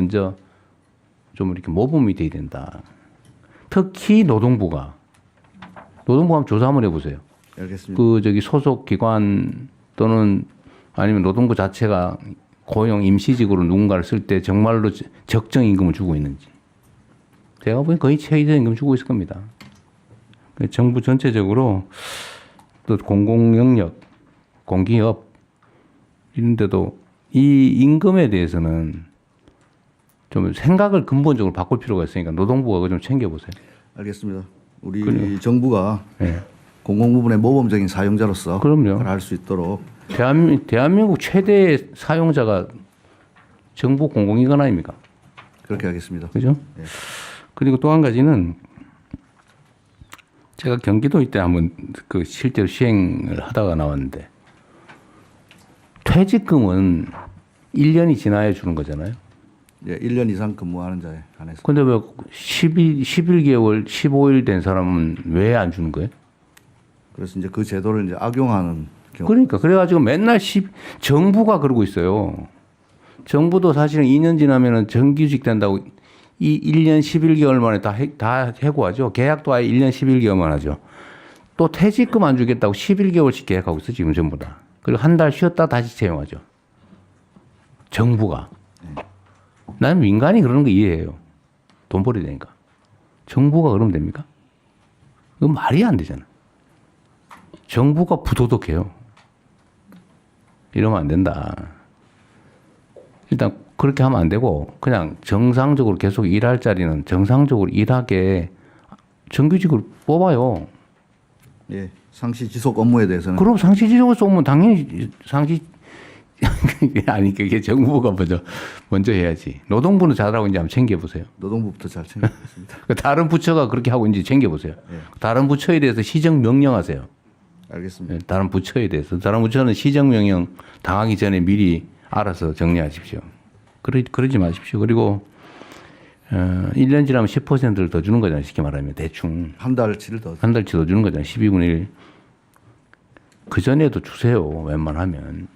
먼저 좀 이렇게 모범이 돼야 된다. 특히 노동부가 노동부 한번 조사 한번 해보세요. 알겠습니다. 그 저기 소속 기관 또는 아니면 노동부 자체가 고용 임시직으로 누군가를 쓸 때 정말로 적정 임금을 주고 있는지 제가 보기엔 거의 최저 임금 주고 있을 겁니다. 그 정부 전체적으로 또 공공 영역, 공기업 이런 데도 이 임금에 대해서는 좀 생각을 근본적으로 바꿀 필요가 있으니까 노동부가 그거 좀 챙겨보세요. 알겠습니다. 우리 정부가 네. 공공 부분의 모범적인 사용자로서 그럼요. 할수 있도록 대한민, 대한민국 최대 사용자가 정부 공공기관 아닙니까? 그렇게 하겠습니다. 그죠? 네. 그리고 또 한 가지는 제가 경기도 이때 한번 그 실제로 시행을 하다가 나왔는데 퇴직금은 1년이 지나야 주는 거잖아요. 예, 1년 이상 근무하는 자에 한해서 근데 왜 12, 11개월, 15일 된 사람은 왜 안 주는 거예요? 그래서 이제 그 제도를 이제 악용하는 경우 그러니까 그래가지고 맨날 시, 정부가 그러고 있어요. 정부도 사실은 2년 지나면은 정규직 된다고 이 1년 11개월 만에 다, 해, 다 해고하죠. 계약도 아예 1년 11개월만 하죠. 또 퇴직금 안 주겠다고 11개월씩 계약하고 있어 지금 전부 다. 그리고 한 달 쉬었다 다시 채용하죠. 정부가. 나는 민간이 그러는 거 이해해요. 돈 벌어야 되니까. 정부가 그러면 됩니까? 이건 말이 안 되잖아. 정부가 부도덕해요. 이러면 안 된다. 일단 그렇게 하면 안 되고 그냥 정상적으로 계속 일할 자리는 정상적으로 일하게 정규직으로 뽑아요. 예, 상시 지속 업무에 대해서는 그럼 상시지적으로 쏘면 당연히 상시 아니 그게 정부가 먼저 먼저 해야지. 노동부는 잘하고 이제 한번 챙겨보세요. 노동부부터 잘 챙겨보겠습니다. 그 다른 부처가 그렇게 하고 있는지 챙겨보세요. 다른 부처에 대해서 시정 명령하세요. 알겠습니다. 예, 다른 부처에 대해서 다른 부처는 시정 명령 당하기 전에 미리 알아서 정리하십시오. 그러, 그러지 마십시오. 그리고 어, 1년 지나면 10%를 더 주는 거잖아요. 쉽게 말하면 대충 한 달치를 더 한 달치 더 주는 거잖아요. 12분의 1. 그 전에도 주세요. 웬만하면.